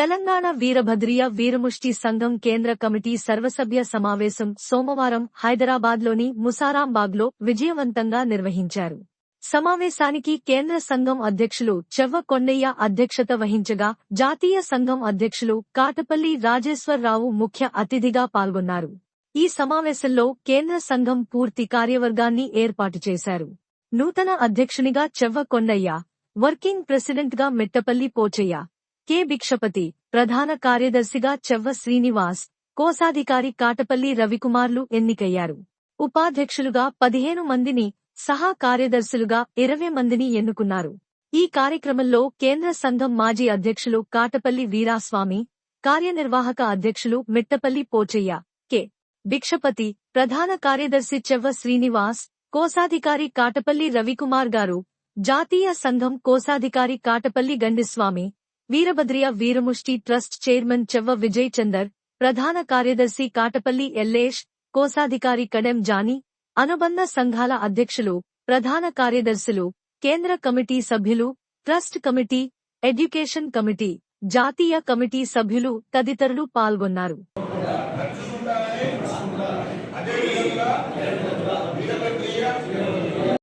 తెలంగాణ వీరభద్రియ వీరముష్టి సంఘం కేంద్ర కమిటీ సర్వసభ్య సమావేశం సోమవారం హైదరాబాద్లోని ముసారాంబాగ్లో విజయవంతంగా నిర్వహించారు. సమావేశానికి కేంద్ర సంఘం అధ్యక్షులు చెవ్వ కొండయ్య అధ్యక్షత వహించగా జాతీయ సంఘం అధ్యక్షులు కాటపల్లి రాజేశ్వరరావు ముఖ్య అతిథిగా పాల్గొన్నారు. ఈ సమావేశంలో కేంద్ర సంఘం పూర్తి కార్యవర్గాన్ని ఏర్పాటు చేశారు. నూతన అధ్యక్షునిగా చెవ్వ కొండయ్య వర్కింగ్ ప్రెసిడెంట్గా మెట్టపల్లి పోచయ్య కె. భిక్షపతి ప్రధాన కార్యదర్శిగా చెవ్వ శ్రీనివాస్ కోశాధికారి కాటపల్లి రవికుమార్లు ఎన్నికయ్యారు. ఉపాధ్యక్షులుగా పదిహేను మందిని సహా కార్యదర్శులుగా ఇరవై మందిని ఎన్నుకున్నారు. ఈ కార్యక్రమంలో కేంద్ర సంఘం మాజీ అధ్యక్షులు కాటపల్లి వీరాస్వామి కార్యనిర్వాహక అధ్యక్షులు మిట్టపల్లి పోచయ్య కె. భిక్షపతి ప్రధాన కార్యదర్శి చెవ్వ శ్రీనివాస్ కోశాధికారి కాటపల్లి రవికుమార్ గారు జాతీయ సంఘం కోశాధికారి కాటపల్లి గండిస్వామి వీరభద్రియ వీరముష్టి ట్రస్ట్ చైర్మన్ చెవ్వ విజయ్ చందర్ ప్రధాన కార్యదర్శి కాటపల్లి ఎల్లేష్ కోశాధికారి కడెం జానీ అనుబంధ సంఘాల అధ్యక్షులు ప్రధాన కార్యదర్శులు కేంద్ర కమిటీ సభ్యులు ట్రస్ట్ కమిటీ ఎడ్యుకేషన్ కమిటీ జాతీయ కమిటీ సభ్యులు తదితరులు పాల్గొన్నారు